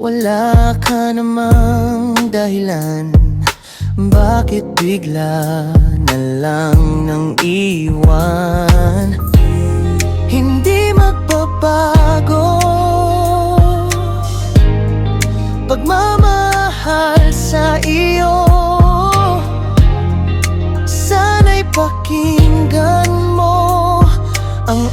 Wala ka namang dahilan. Bakit bigla na lang nang iwan? Hindi magbabago. Pagmamahal sa iyo. Sana'y pakinggan mo Ang